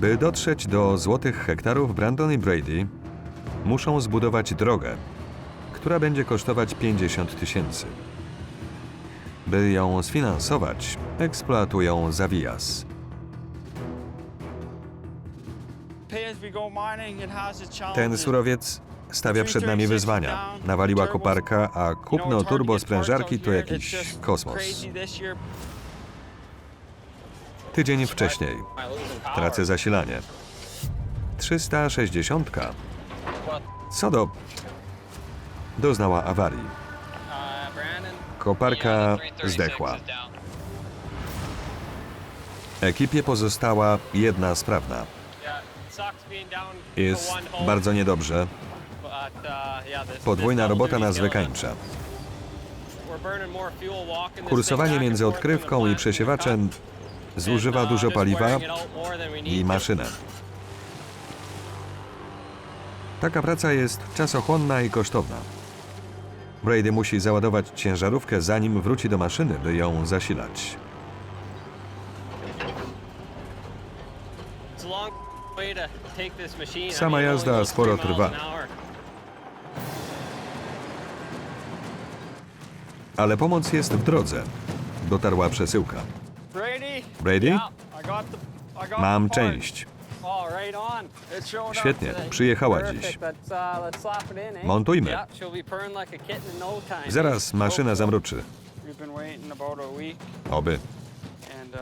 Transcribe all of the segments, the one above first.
By dotrzeć do złotych hektarów, Brandon i Brady muszą zbudować drogę, która będzie kosztować 50 tysięcy. By ją sfinansować, eksploatują zawijas. Ten surowiec stawia przed nami wyzwania. Nawaliła koparka, a kupno turbo sprężarki to jakiś kosmos. Tydzień wcześniej tracę zasilanie. 360. Co do... Doznała awarii. Koparka zdechła. Ekipie pozostała jedna sprawna. Jest bardzo niedobrze. Podwójna robota nas wykańcza. Kursowanie między odkrywką i przesiewaczem zużywa dużo paliwa i maszynę. Taka praca jest czasochłonna i kosztowna. Brady musi załadować ciężarówkę zanim wróci do maszyny, by ją zasilać. Sama jazda sporo trwa. Ale pomoc jest w drodze. Dotarła przesyłka. Brady? Mam część. Świetnie, przyjechała dziś. Montujmy. Zaraz maszyna zamruczy. Oby.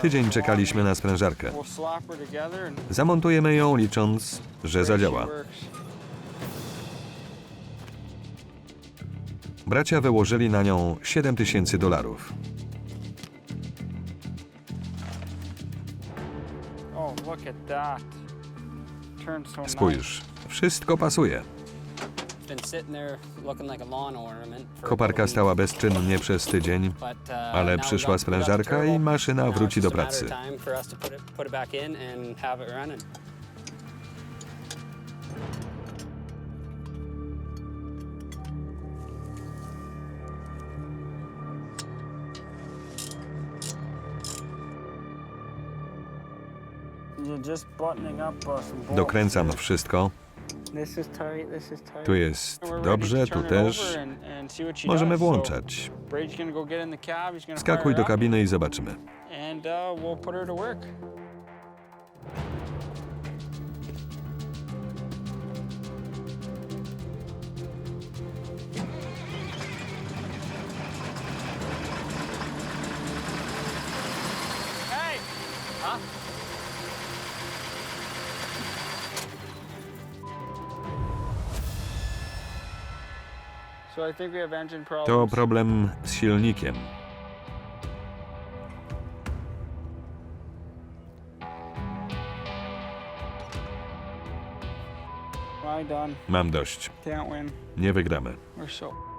Tydzień czekaliśmy na sprężarkę. Zamontujemy ją licząc, że zadziała. Bracia wyłożyli na nią 7 tysięcy dolarów. Spójrz, wszystko pasuje. Koparka stała bezczynnie przez tydzień, ale przyszła sprężarka i maszyna wróci do pracy. Dokręcam wszystko. Tu jest dobrze, tu też. Możemy włączać. Skakuj do kabiny i zobaczymy. To problem z silnikiem. Mam dość. Nie wygramy. We're so